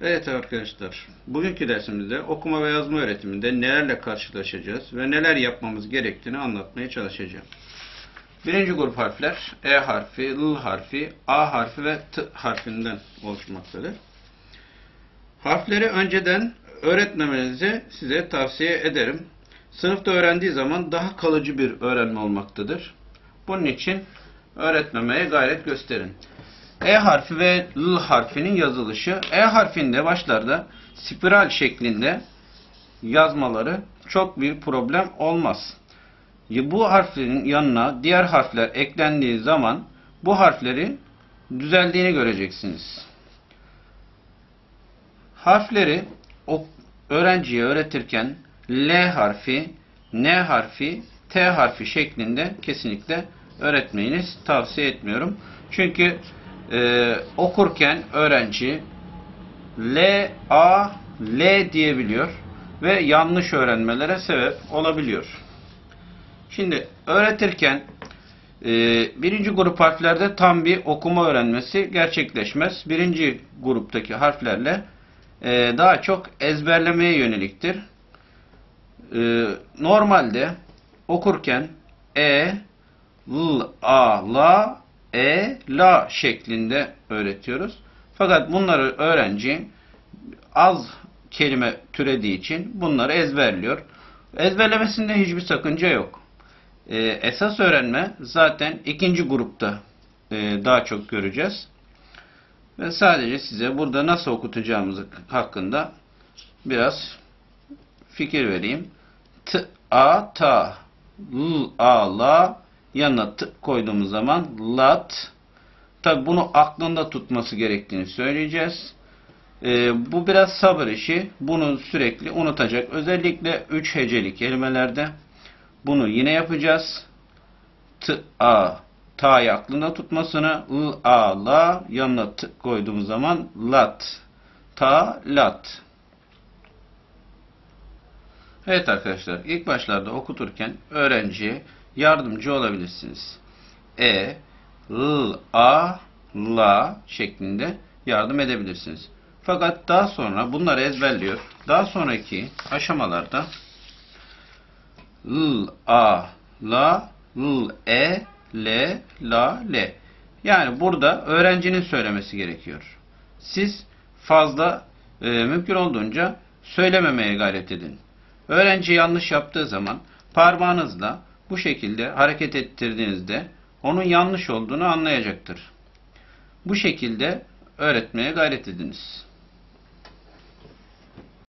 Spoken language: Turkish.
Evet arkadaşlar, bugünkü dersimizde okuma ve yazma öğretiminde nelerle karşılaşacağız ve neler yapmamız gerektiğini anlatmaya çalışacağım. Birinci grup harfler E harfi, L harfi, A harfi ve T harfinden oluşmaktadır. Harfleri önceden öğretmemenizi size tavsiye ederim. Sınıfta öğrendiği zaman daha kalıcı bir öğrenme olmaktadır. Bunun için öğretmemeye gayret gösterin. E harfi ve L harfinin yazılışı. E harfinde başlarda spiral şeklinde yazmaları çok bir problem olmaz. Bu harflerin yanına diğer harfler eklendiği zaman bu harflerin düzeldiğini göreceksiniz. Harfleri öğrenciye öğretirken L harfi, N harfi, T harfi şeklinde kesinlikle öğretmeyiniz. Tavsiye etmiyorum. Çünkü e, okurken öğrenci L, A, L diyebiliyor ve yanlış öğrenmelere sebep olabiliyor. Şimdi öğretirken e, birinci grup harflerde tam bir okuma öğrenmesi gerçekleşmez. Birinci gruptaki harflerle e, daha çok ezberlemeye yöneliktir. E, normalde okurken E, L, A, La, E, La şeklinde öğretiyoruz. Fakat bunları öğrenci az kelime türediği için bunları ezberliyor. Ezberlemesinde hiçbir sakınca yok. Ee, esas öğrenme zaten ikinci grupta e, daha çok göreceğiz. Ve sadece size burada nasıl okutacağımız hakkında biraz fikir vereyim. T, A, ta, L, A, la, yanına t koyduğumuz zaman lat. Tabi bunu aklında tutması gerektiğini söyleyeceğiz. Ee, bu biraz sabır işi. Bunu sürekli unutacak. Özellikle 3 hecelik kelimelerde bunu yine yapacağız. T, a, ta'yı aklında tutmasını, l, a, la yanına t koyduğumuz zaman lat, ta, lat. Evet arkadaşlar ilk başlarda okuturken öğrenciye yardımcı olabilirsiniz. E, L, A, La şeklinde yardım edebilirsiniz. Fakat daha sonra bunları ezberliyor. Daha sonraki aşamalarda L, A, La, L, E, L, La, L. Yani burada öğrencinin söylemesi gerekiyor. Siz fazla e, mümkün olduğunca söylememeye gayret edin. Öğrenci yanlış yaptığı zaman parmağınızla bu şekilde hareket ettirdiğinizde onun yanlış olduğunu anlayacaktır. Bu şekilde öğretmeye gayret ediniz.